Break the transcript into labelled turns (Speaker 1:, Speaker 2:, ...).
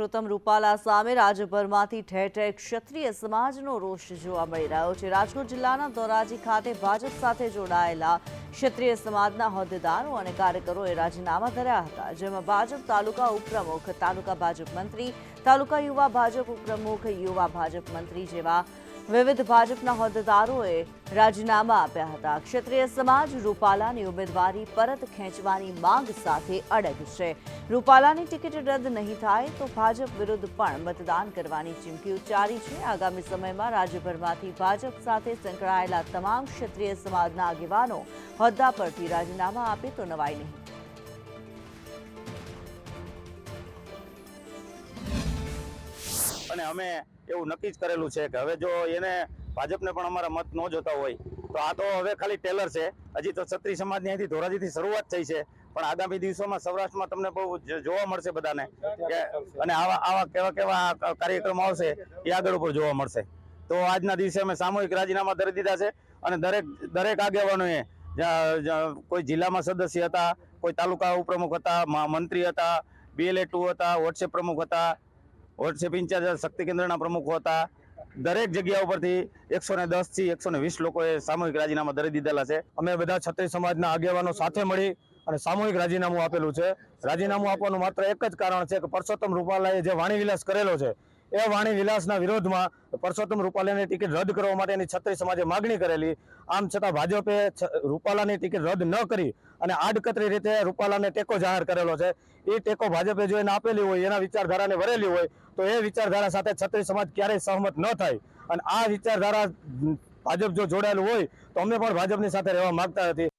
Speaker 1: પરસોત્તમ રૂપાલા સામે રાજ્યભરમાંથી ઠેર ઠેર ક્ષત્રિય સમાજનો રોષ જોવા મળી રહ્યો છે. રાજકોટ જિલ્લાના ધોરાજી ખાતે ભાજપ સાથે જોડાયેલા ક્ષત્રિય સમાજના હોદ્દેદારો અને કાર્યકરોએ રાજીનામા કર્યા હતા, જેમાં ભાજપ તાલુકા ઉપપ્રમુખ, તાલુકા ભાજપ મંત્રી, તાલુકા યુવા ભાજપ ઉપપ્રમુખ, યુવા ભાજપ મંત્રી જેવા વિવિધ ભાજપના હોદ્દેદારોએ રાજીનામા આપ્યા હતા. ક્ષત્રિય સમાજ રૂપાલાની ઉમેદવારી પરત ખેંચવાની માંગ સાથે અડગ છે. રૂપાલાની ટિકિટ રદ નહીં થાય તો ભાજપ વિરુદ્ધ પણ મતદાન કરવાની ચીમકી ઉચ્ચારી છે. આગામી સમયમાં રાજ્યભરમાંથી ભાજપ સાથે સંકળાયેલા તમામ ક્ષત્રિય સમાજના આગેવાનો હોદ્દા પરથી રાજીનામા આપે તો નવાઈ નહીં.
Speaker 2: અને અમે એવું નક્કી જ કરેલું છે કે હવે જો એને ભાજપને પણ અમારા મત ન જોતા હોય, તો આ તો હવે ખાલી ટેલર છે. હજી તો છત્રી સમાજની અહીંથી ધોરાજીથી શરૂઆત થઈ છે. પણ આગામી દિવસોમાં સૌરાષ્ટ્રમાં તમને બહુ જોવા મળશે બધાને કે અને આવા આવા કેવા કેવા કાર્યક્રમો આવશે એ આગળ ઉપર જોવા મળશે. તો આજના દિવસે અમે સામૂહિક રાજીનામા ધરી દીધા છે અને દરેક દરેક આગેવાનોએ કોઈ જિલ્લામાં સદસ્ય હતા, કોઈ તાલુકા ઉપપ્રમુખ હતા મંત્રી હતા બીએલએ ટુ હતા, વોટ્સએપ પ્રમુખ હતા વોટ્સએપ ઇન્ચાર્જ શક્તિ કેન્દ્રના પ્રમુખો હતા. દરેક જગ્યા ઉપરથી એકસો ને દસથી એકસો ને વીસ લોકોએ સામૂહિક રાજીનામા દરી દીધેલા છે.
Speaker 3: અમે બધા છત્રી સમાજના આગેવાનો સાથે મળી અને સામૂહિક રાજીનામું આપેલું છે. રાજીનામું આપવાનું માત્ર એક જ કારણ છે કે પરસોત્તમ રૂપાલાએ જે વાણીવિલાસ કરેલો છે એ વાણી વિલાસના વિરોધમાં પરસોત્તમ રૂપાલાની ટિકિટ રદ કરવા માટેની છત્રી સમાજે માગણી કરેલી. આમ છતાં ભાજપે રૂપાલાની ટિકિટ રદ ન કરી અને આડકતરી રીતે રૂપાલાને ટેકો જાહેર કરેલો છે. એ ટેકો ભાજપે જો એને આપેલી હોય, એના વિચારધારાને વરેલી હોય, તો એ વિચારધારા સાથે છત્રી સમાજ ક્યારેય સહમત ન થાય. અને આ વિચારધારા ભાજપ જો જોડાયેલું હોય, તો અમે પણ ભાજપની સાથે રહેવા માંગતા નથી.